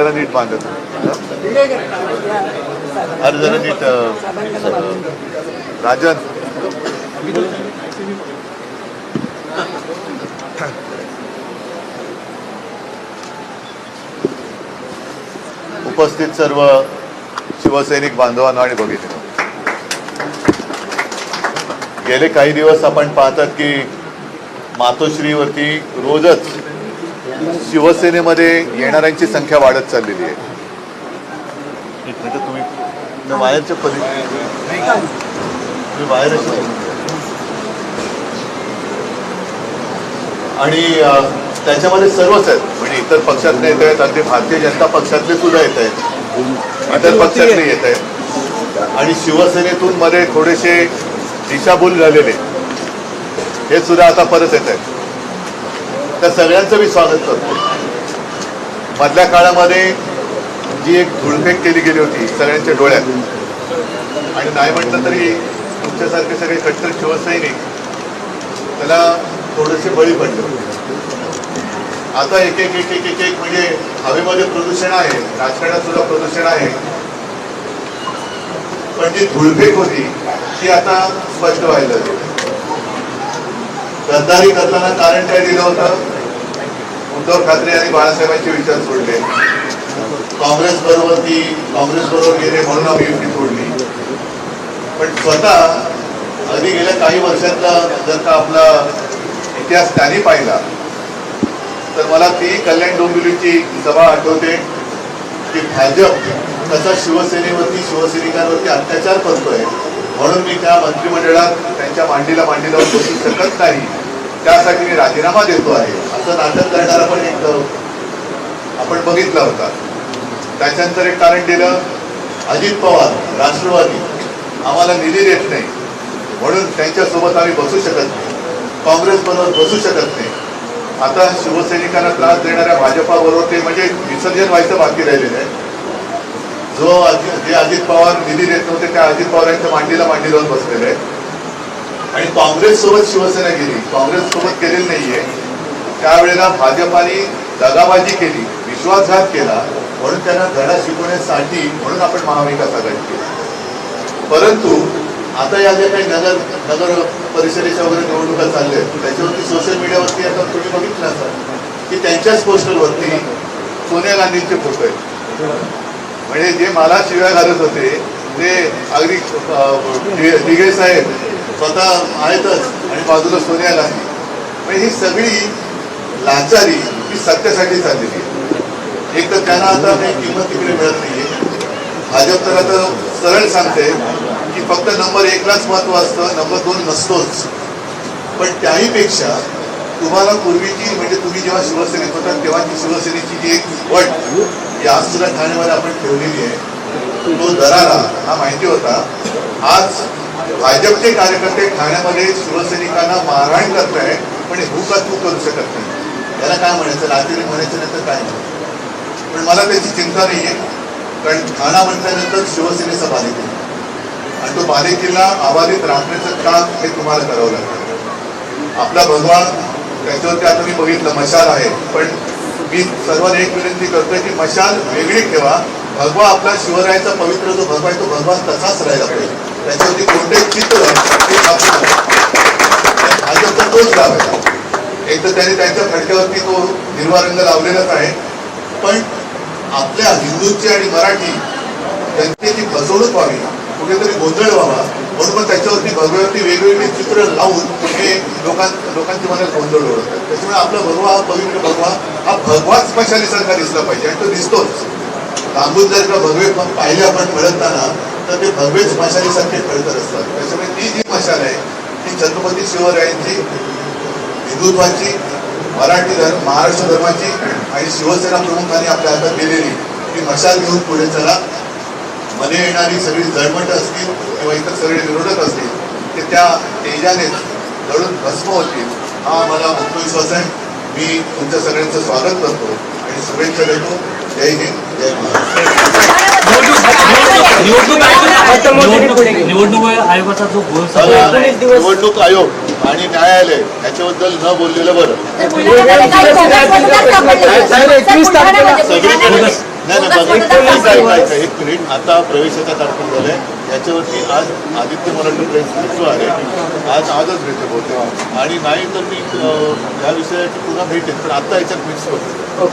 जरा नीट बांधत अरे जरा नीट राजन. उपस्थित सर्व शिवसैनिक बांधवांना आणि बघितलं गेले काही दिवस आपण पाहतात की मातोश्रीवरती रोजच शिवसेनेमध्ये येणाऱ्यांची संख्या वाढत चाललेली आहे. तुम्ही बाहेरच्या तुम्ही बाहेर आणि त्याच्यामध्ये सर्वच आहेत. म्हणजे इतर पक्षातले येत आहेत अगदी भारतीय जनता पक्षातले सुद्धा येत आहेत. इतर पक्षातले येत आहेत. आणि शिवसेनेतून मध्ये थोडेसे दिशाभूल झालेले. हे सुद्धा आता परत येत आहेत. त्या सगळ्यांचं मी स्वागत करतो. मधल्या काळामध्ये जी एक धुळफेक केली गेली होती सगळ्यांच्या डोळ्यात. आणि नाही म्हटलं तरी तुमच्यासारखे सगळे कट्टर शिवसैनिक त्याला थोडेसे बळी पडले. आता एक एक एक एक एक एक म्हणजे हवेमध्ये प्रदूषण आहे राजकारणात सुद्धा प्रदूषण आहे. पण जी धुळफेक होती ती आता स्पष्ट व्हायला गद्दारी करताना कारण काय दिलं होतं? उद्धव ठाकरे आणि बाळासाहेबांचे विचार सोडले. काँग्रेस बरोबर ती काँग्रेस बरोबर गेले म्हणून आम्ही युती सोडली पण स्वतः अगदी गेल्या काही वर्षातला जर का आपला इतिहास त्यांनी पाहिला तर मला ती कल्याण डोंबिवलीची सभा आठवते की भाजप कसा शिवसेनेवरती शिवसैनिकांवरती अत्याचार करतोय म्हणून मी त्या मंत्रिमंडळात त्यांच्या मांडीला मांडी लावून बसू शकत नाही. त्यासाठी मी राजीनामा देतो आहे. असं नाटक करणारा पण एक आपण बघितला होता. त्याच्यानंतर एक कारण दिलं अजित पवार राष्ट्रवादी आम्हाला निधी देत नाही. म्हणून त्यांच्यासोबत आम्ही बसू शकत नाही. काँग्रेस बरोबर बसू शकत नाही. आता शिवसैनिकांना त्रास देणाऱ्या भाजपाबरोबर ते म्हणजे विसर्जन व्हायचं बाकी राहिलेलं आहे. जो जे अजित पवार निधी देत नव्हते त्या अजित पवारांच्या मांडीला मांडी लावून बसलेले आहेत. आणि काँग्रेस सोबत शिवसेना गेली. काँग्रेस सोबत केलेली नाहीये. त्यावेळेला भाजपाने दगाबाजी केली विश्वासघात केला म्हणून त्यांना धडा शिकवण्यासाठी म्हणून आपण महाविकास आघाडी केली. परंतु आता या ज्या काही नगर नगर परिषदेच्या वगैरे निवडणुका चालल्या आहेत त्याच्यावरती सोशल मीडियावरती आता तुम्ही बघितलं असाल की त्यांच्याच पोस्टरवरती सोनिया गांधींचे फोटो आहेत. म्हणजे जे मला शिव्या घालत होते ते अगदी अं, आहेत दिघे साहेब स्वतः आहेतच आणि बाजूला सोनिया गांधी. म्हणजे ही सगळी लाचारी ही सत्यासाठी चाललेली आहे. एक तर त्यांना आता काही किंमत तिकडे मिळत नाहीये. भाजप तर आता सरळ सांगते की फक्त नंबर एकलाच महत्त्व असतं नंबर दोन नसतोच. पण त्याहीपेक्षा तुम्हाला पूर्वीची म्हणजे तुम्ही जेव्हा शिवसेनेत होता तेव्हा ती शिवसेनेची जी एक वट ही आज सुद्धा ठाण्यामध्ये आपण ठेवलेली आहे. तो दरारा हा माहिती होता. आज भाजपचे कार्यकर्ते ठाण्यामध्ये शिवसैनिकांना मारहाण करताय पण हे हू तू करू शकत नाही. याला काय म्हणायचं? रात्री म्हणायचं नाही तर काय नाही. पण मला त्याची चिंता नाही आहे. कारण ठाणा म्हटल्यानंतर शिवसेनेचा बालेकिल्ला आणि तो बालेकिल्ला आबादित राखण्याचं काम हे तुम्हाला करावं लागतं. आपला भगवान त्याच्यावरती आता मी बघितलं मशाल आहे. पण मी सर्वांना एक विनंती करतोय की मशाल वेगळी ठेवा. भगवा आपला शिवरायाचा पवित्र जो भगवा आहे तो भगवान तसाच राहायला पाहिजे. त्याच्यावरती कोणतेही चित्र हे भाजपचा तोच लाभ आहे. एक तर त्यांनी त्यांच्या फडक्यावरती तो हिरवा रंग लावलेलाच आहे. पण आपल्या हिंदूंची आणि मराठी जनतेची फसवणूक व्हावी कुठेतरी गोंधळ व्हावा. म्हणून मग त्याच्यावरती भगव्यावरती वेगवेगळी चित्र लावून हे लोकां लोकांच्या मनात गोंधळ ओळखतात. त्याच्यामुळे आपला भगवा हा पवित्र भगवा हा भगवाच स्मशानीसारखा दिसला पाहिजे आणि तो दिसतोच. लांबून जर का भगवे पाहिले आपण मिळताना तर ते भगवेच मशालीसारखे कळत असतात. त्याच्यामुळे ती जी मशाल आहे ती छत्रपती शिवरायांची हिंदुत्वाची मराठी धर्म महाराष्ट्र धर्माची आणि शिवसेना प्रमुखांनी आपल्या हातात दिलेली ती मशाल घेऊन पुढे चला. मध्ये येणारी सगळी जळमट असतील किंवा इतर सगळे विरोधक असतील ते त्या तेजानेच जळून भस्म होतील. हा मला आत्मविश्वास आहे. मी तुमच्या सगळ्यांचं स्वागत करतो आणि शुभेच्छा देतो. जय हिंद जय महाराष्ट्र. निवडणूक आयोग निवडणूक निवडणूक आयोगाचा जो निवडणूक आयोग. आणि न्यायालय याच्याबद्दल न बोललेलं बरं. एकवीस तारखेला- एक मिनिट आता प्रवेशाचा कार्यक्रम झालाय. याच्यावरती आज आदित्य मराठी प्रेस जो आहे. आज आजच भेटतो बोलतो आणि नाही तर मी या विषयाची पुन्हा भेटेन पण आता याच्यात मिक्स होतो